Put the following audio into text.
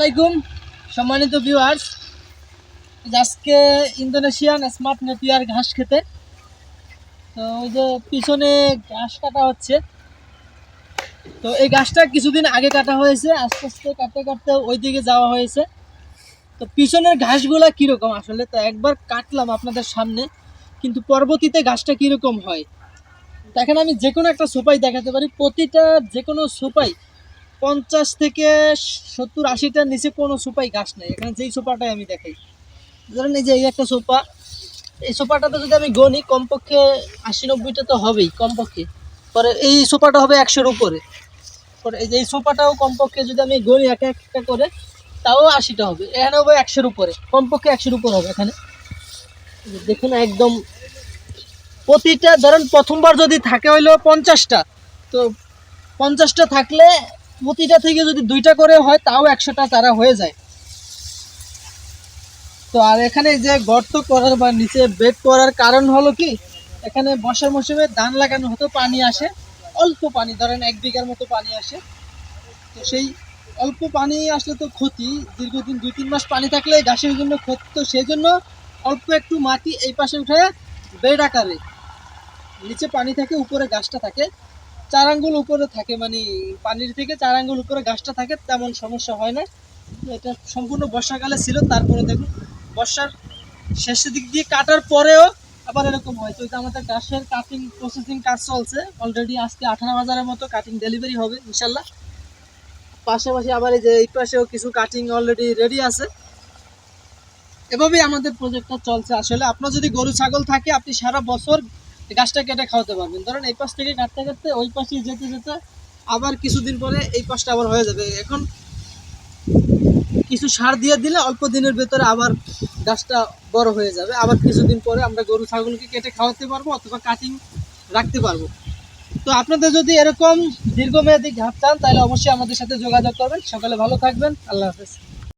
আলাইকুম, সম্মানিত ভিউয়ার্স আজকে ইন্দোনেশিয়ান স্মার্ট নেপিয়ার ঘাস খেতে। তো ওই যে পিছনে ঘাস কাটা হচ্ছে। তো এই ঘাসটা কিছুদিন আগে কাটা হয়েছে, আস্তে আস্তে কাটতে কাটতে ওই দিকে যাওয়া হয়েছে। তো পিছনের ঘাসগুলা কীরকম আসলে? তো একবার কাটলাম আপনাদের সামনে, কিন্তু পরবর্তীতে ঘাসটা কীরকম হয়? দেখেন আমি যে কোনো একটা সোপাই দেখাতে পারি। প্রতিটা যে কোনো সোপাই পঞ্চাশ থেকে সত্তর আশিটার নিচে কোনো সোপাই গাছ নেই। এখানে যেই সোফাটাই আমি দেখাই। ধরেন এই যে এই একটা সোফা এই সোফাটাতে যদি আমি গণি কমপক্ষে আশি নব্বইটা তো হবেই, কমপক্ষে। পরে এই সোফাটা হবে একশোর উপরে। পরে এই যে এই সোফাটাও কমপক্ষে যদি আমি গণি এক একটা করে, তাও আশিটা হবে। এখানে হবে একশোর উপরে, কমপক্ষে একশোর উপর হবে এখানে। দেখুন একদম প্রতিটা, ধরেন প্রথমবার যদি থাকে হইল পঞ্চাশটা, তো পঞ্চাশটা থাকলে প্রতিটা থেকে যদি দুইটা করে হয়, তাও একশোটা চারা হয়ে যায়। তো আর এখানে যে গর্ত করার বা নিচে বেড করার কারণ হলো কি, এখানে বর্ষার মৌসুমে ধান লাগানো হতো, পানি আসে, অল্প পানি, ধরেন এক বিঘার মতো পানি আসে। তো সেই অল্প পানি আসলে তো ক্ষতি, দীর্ঘদিন দুই তিন মাস পানি থাকলে গাছের জন্য ক্ষতি, তো সেই জন্য অল্প একটু মাটি এই পাশে উঠে বেড আকারে। নিচে পানি থাকে, উপরে গাছটা থাকে। চার আঙ্গুল উপরে থাকে মানে পানির থেকে চার আঙ্গুল উপরে গাছটা থাকে, তেমন সমস্যা হয় না। এটা সম্পূর্ণ বর্ষাকালে ছিল, তারপরে দেখুন, বর্ষার শেষের দিক দিয়ে কাটার পরেও আবার এরকম হয়। তো আমাদের গাছের কাটিং প্রসেসিং কাজ চলছে। অলরেডি আজকে আঠারো হাজারের মতো কাটিং ডেলিভারি হবে, ইনশাল্লাহ। পাশাপাশি আবার এই যে এই পাশেও কিছু কাটিং অলরেডি রেডি আছে। এভাবেই আমাদের প্রজেক্টটা চলছে। আসলে আপনার যদি গরু, ছাগল থাকে, আপনি সারা বছর গাছটা কেটে খাওয়াতে পারবেন। ধরেন এই পাশ থেকে কাটতে কাটতে ওই পাশে যেতে যেতে আবার কিছুদিন পরে এই পাশটা আবার হয়ে যাবে। এখন কিছু সার দিয়ে দিলে অল্প দিনের ভেতরে আবার গাছটা বড় হয়ে যাবে। আবার কিছুদিন পরে আমরা গরু, ছাগলকে কেটে খাওয়াতে পারব অথবা কাটিং রাখতে পারব। তো আপনাদের যদি এরকম দীর্ঘমেয়াদী ঘাপ চান, তাহলে অবশ্যই আমাদের সাথে যোগাযোগ করবেন। সকালে ভালো থাকবেন। আল্লাহ হাফেজ।